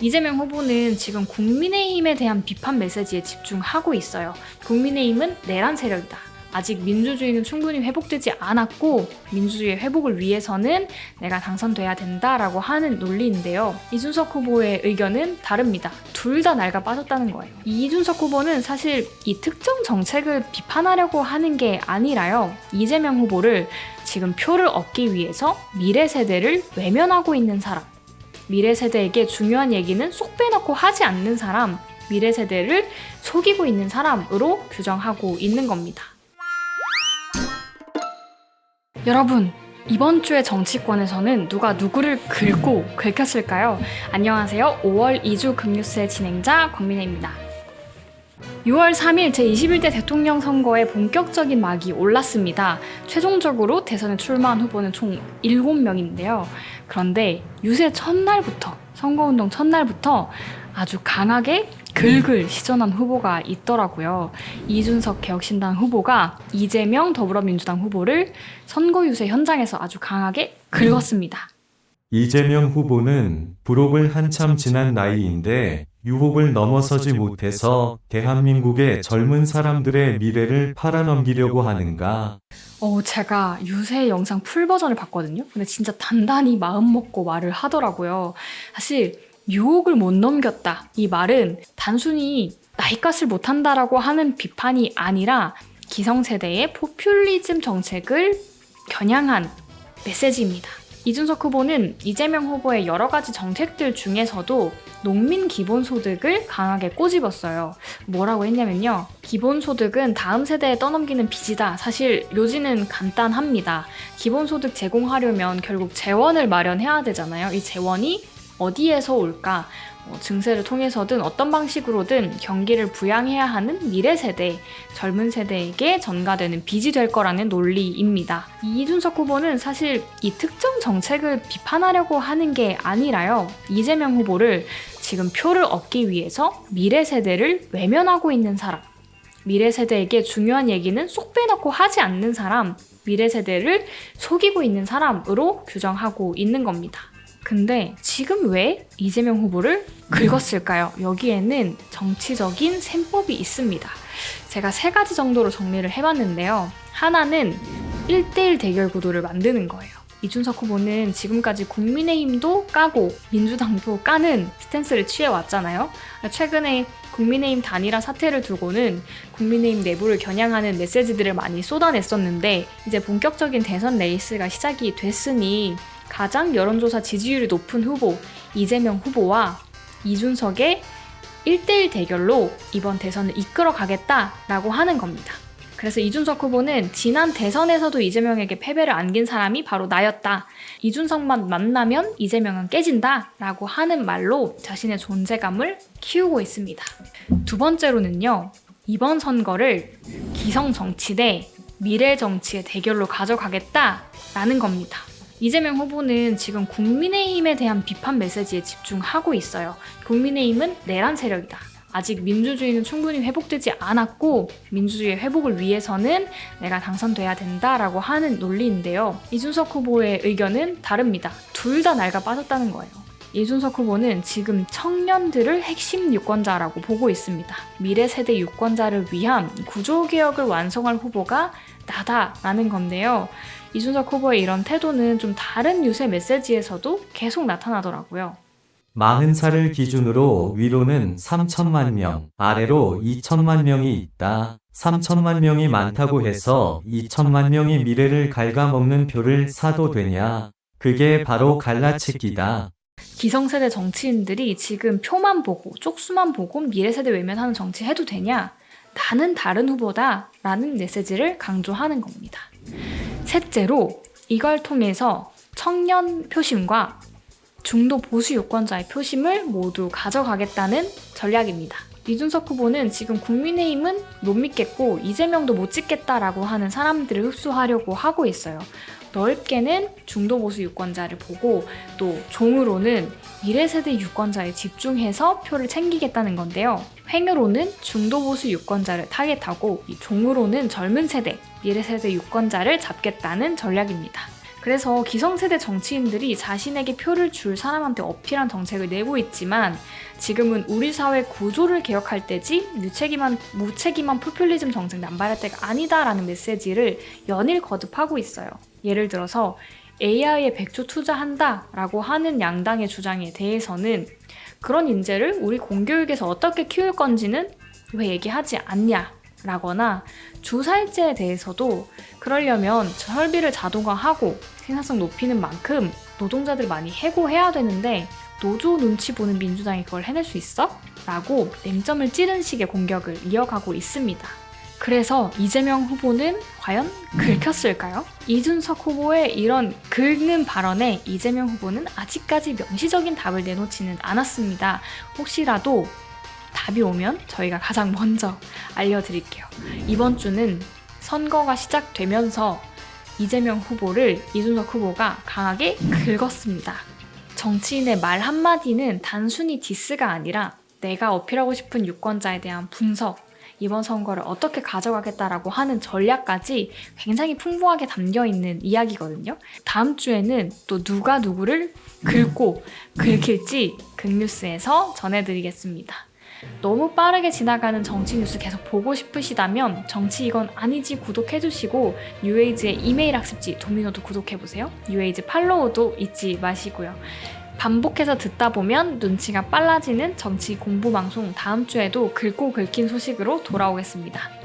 이재명 후보는 지금 국민의힘에 대한 비판 메시지에 집중하고 있어요. 국민의힘은 내란 세력이다. 아직 민주주의는 충분히 회복되지 않았고 민주주의 회복을 위해서는 내가 당선돼야 된다라고 하는 논리인데요. 이준석 후보의 의견은 다릅니다. 둘다 낡아 빠졌다는 거예요. 이준석 후보는 사실 이 특정 정책을 비판하려고 하는 게 아니라요. 이재명 후보를 지금 표를 얻기 위해서 미래 세대를 외면하고 있는 사람. 미래 세대에게 중요한 얘기는 쏙 빼놓고 하지 않는 사람, 미래 세대를 속이고 있는 사람으로 규정하고 있는 겁니다. 여러분, 이번 주의 정치권에서는 누가 누구를 긁고 긁혔을까요? 안녕하세요. 5월 2주 금뉴스의 진행자 광민혜입니다. 6월 3일 제21대 대통령 선거에 본격적인 막이 올랐습니다. 최종적으로 대선에 출마한 후보는 총 7명인데요. 그런데 유세 첫날부터, 선거운동 첫날부터 아주 강하게 긁을 시전한 후보가 있더라고요. 이준석 개혁신당 후보가 이재명 더불어민주당 후보를 선거 유세 현장에서 아주 강하게 긁었습니다. 이재명 후보는 부록을 한참 지난 나이인데 유혹을 넘어서지 못해서 대한민국의 젊은 사람들의 미래를 팔아넘기려고 하는가? 어, 제가 유세 영상 풀 버전을 봤거든요. 근데 진짜 단단히 마음 먹고 말을 하더라고요. 사실 유혹을 못 넘겼다. 이 말은 단순히 나이값을 못한다라고 하는 비판이 아니라 기성세대의 포퓰리즘 정책을 겨냥한 메시지입니다. 이준석 후보는 이재명 후보의 여러 가지 정책들 중에서도 농민 기본소득을 강하게 꼬집었어요. 뭐라고 했냐면요. 기본소득은 다음 세대에 떠넘기는 빚이다. 사실 요지는 간단합니다. 기본소득 제공하려면 결국 재원을 마련해야 되잖아요. 이 재원이 어디에서 올까? 뭐 증세를 통해서든 어떤 방식으로든 경기를 부양해야 하는 미래 세대, 젊은 세대에게 전가되는 빚이 될 거라는 논리입니다. 이준석 후보는 사실 이 특정 정책을 비판하려고 하는 게 아니라요. 이재명 후보를 지금 표를 얻기 위해서 미래 세대를 외면하고 있는 사람, 미래 세대에게 중요한 얘기는 쏙 빼놓고 하지 않는 사람, 미래 세대를 속이고 있는 사람으로 규정하고 있는 겁니다. 근데 지금 왜 이재명 후보를 긁었을까요? 여기에는 정치적인 셈법이 있습니다. 제가 세 가지 정도로 정리를 해봤는데요. 하나는 1대1 대결 구도를 만드는 거예요. 이준석 후보는 지금까지 국민의힘도 까고 민주당도 까는 스탠스를 취해왔잖아요. 최근에 국민의힘 단일화 사태를 두고는 국민의힘 내부를 겨냥하는 메시지들을 많이 쏟아냈었는데 이제 본격적인 대선 레이스가 시작이 됐으니 가장 여론조사 지지율이 높은 후보 이재명 후보와 이준석의 1대1 대결로 이번 대선을 이끌어 가겠다라고 하는 겁니다. 그래서 이준석 후보는 지난 대선에서도 이재명에게 패배를 안긴 사람이 바로 나였다. 이준석만 만나면 이재명은 깨진다. 라고 하는 말로 자신의 존재감을 키우고 있습니다. 두 번째로는요, 이번 선거를 기성 정치 대 미래 정치의 대결로 가져가겠다라는 겁니다. 이재명 후보는 지금 국민의힘에 대한 비판 메시지에 집중하고 있어요. 국민의힘은 내란 세력이다. 아직 민주주의는 충분히 회복되지 않았고 민주주의 회복을 위해서는 내가 당선돼야 된다라고 하는 논리인데요. 이준석 후보의 의견은 다릅니다. 둘다 낡아 빠졌다는 거예요. 이준석 후보는 지금 청년들을 핵심 유권자라고 보고 있습니다. 미래 세대 유권자를 위한 구조개혁을 완성할 후보가 나다라는 건데요. 이준석 후보의 이런 태도는 좀 다른 유세 메시지에서도 계속 나타나더라고요. 40살을 기준으로 위로는 3천만 명, 아래로 2천만 명이 있다. 3천만 명이 많다고 해서 2천만 명이 미래를 갉아먹는 표를 사도 되냐? 그게 바로 갈라치기다. 기성세대 정치인들이 지금 표만 보고 쪽수만 보고 미래세대 외면하는 정치 해도 되냐? 나는 다른 후보다 라는 메시지를 강조하는 겁니다. 셋째로 이걸 통해서 청년 표심과 중도 보수 유권자의 표심을 모두 가져가겠다는 전략입니다. 이준석 후보는 지금 국민의힘은 못 믿겠고 이재명도 못 찍겠다라고 하는 사람들을 흡수하려고 하고 있어요. 넓게는 중도 보수 유권자를 보고 또 종으로는 미래 세대 유권자에 집중해서 표를 챙기겠다는 건데요. 횡으로는 중도 보수 유권자를 타겟하고 이 종으로는 젊은 세대, 미래 세대 유권자를 잡겠다는 전략입니다. 그래서 기성세대 정치인들이 자신에게 표를 줄 사람한테 어필한 정책을 내고 있지만 지금은 우리 사회 구조를 개혁할 때지 무책임한, 무책임한 포퓰리즘 정책 남발할 때가 아니다라는 메시지를 연일 거듭하고 있어요. 예를 들어서 AI에 100조 투자한다라고 하는 양당의 주장에 대해서는 그런 인재를 우리 공교육에서 어떻게 키울 건지는 왜 얘기하지 않냐 라거나 주사일제에 대해서도 그러려면 설비를 자동화하고 생산성 높이는 만큼 노동자들 많이 해고해야 되는데 노조 눈치 보는 민주당이 그걸 해낼 수 있어? 라고 냉점을 찌른 식의 공격을 이어가고 있습니다. 그래서 이재명 후보는 과연 긁혔을까요? 이준석 후보의 이런 긁는 발언에 이재명 후보는 아직까지 명시적인 답을 내놓지는 않았습니다. 혹시라도 답이 오면 저희가 가장 먼저 알려드릴게요. 이번 주는 선거가 시작되면서 이재명 후보를 이준석 후보가 강하게 긁었습니다. 정치인의 말 한마디는 단순히 디스가 아니라 내가 어필하고 싶은 유권자에 대한 분석, 이번 선거를 어떻게 가져가겠다라고 하는 전략까지 굉장히 풍부하게 담겨 있는 이야기거든요. 다음 주에는 또 누가 누구를 긁고 긁힐지 극뉴스에서 전해드리겠습니다. 너무 빠르게 지나가는 정치 뉴스 계속 보고 싶으시다면 정치 이건 아니지 구독해주시고 뉴에이즈의 이메일 학습지 도미노도 구독해보세요. 뉴에이즈 팔로우도 잊지 마시고요. 반복해서 듣다 보면 눈치가 빨라지는 정치 공부 방송 다음 주에도 긁고 긁힌 소식으로 돌아오겠습니다.